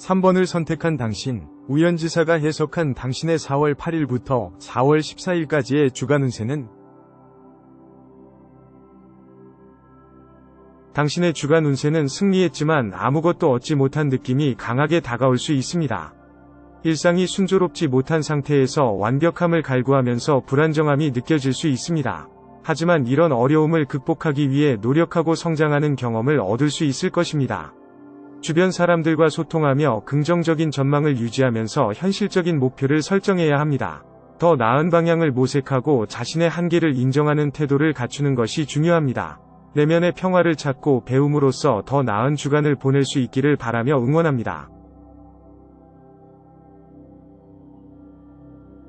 (3번을) 선택한 당신, 우연지사가 해석한 당신의 4월 8일부터 4월 14일까지의 주간 운세는 당신의 주간 운세는 승리했지만 아무것도 얻지 못한 느낌이 강하게 다가올 수 있습니다. 일상이 순조롭지 못한 상태에서 완벽함을 갈구하면서 불안정함이 느껴질 수 있습니다. 하지만 이런 어려움을 극복하기 위해 노력하고 성장하는 경험을 얻을 수 있을 것입니다. 주변 사람들과 소통하며 긍정적인 전망을 유지하면서 현실적인 목표를 설정해야 합니다. 더 나은 방향을 모색하고 자신의 한계를 인정하는 태도를 갖추는 것이 중요합니다. 내면의 평화를 찾고 배움으로써 더 나은 주간을 보낼 수 있기를 바라며 응원합니다.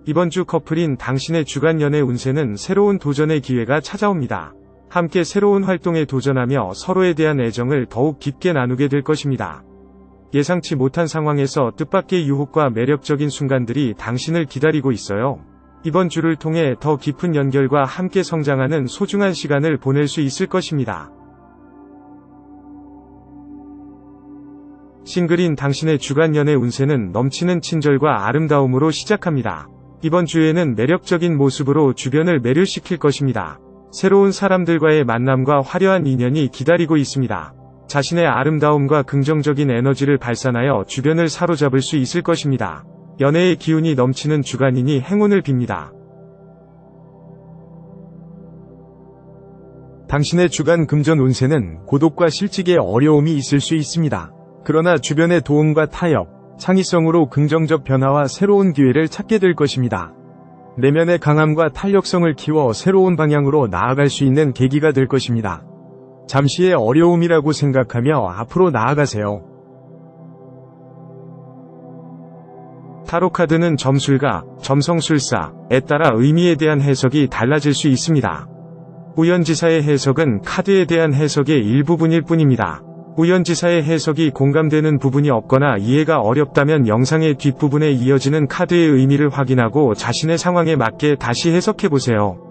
이번 주 커플인 당신의 주간 연애 운세는 새로운 도전의 기회가 찾아옵니다. 함께 새로운 활동에 도전하며 서로에 대한 애정을 더욱 깊게 나누게 될 것입니다. 예상치 못한 상황에서 뜻밖의 유혹과 매력적인 순간들이 당신을 기다리고 있어요. 이번 주를 통해 더 깊은 연결과 함께 성장하는 소중한 시간을 보낼 수 있을 것입니다. 싱글인 당신의 주간 연애 운세는 넘치는 친절과 아름다움으로 시작합니다. 이번 주에는 매력적인 모습으로 주변을 매료시킬 것입니다. 새로운 사람들과의 만남과 화려한 인연이 기다리고 있습니다. 자신의 아름다움과 긍정적인 에너지를 발산하여 주변을 사로잡을 수 있을 것입니다. 연애의 기운이 넘치는 주간이니 행운을 빕니다. 당신의 주간 금전 운세는 고독과 실직의 어려움이 있을 수 있습니다. 그러나 주변의 도움과 타협, 창의성으로 긍정적 변화와 새로운 기회를 찾게 될 것입니다. 내면의 강함과 탄력성을 키워 새로운 방향으로 나아갈 수 있는 계기가 될 것입니다. 잠시의 어려움이라고 생각하며 앞으로 나아가세요. 타로카드는 점술가, 점성술사에 따라 의미에 대한 해석이 달라질 수 있습니다. 우연지사의 해석은 카드에 대한 해석의 일부분일 뿐입니다. 우연지사의 해석이 공감되는 부분이 없거나 이해가 어렵다면 영상의 뒷부분에 이어지는 카드의 의미를 확인하고 자신의 상황에 맞게 다시 해석해보세요.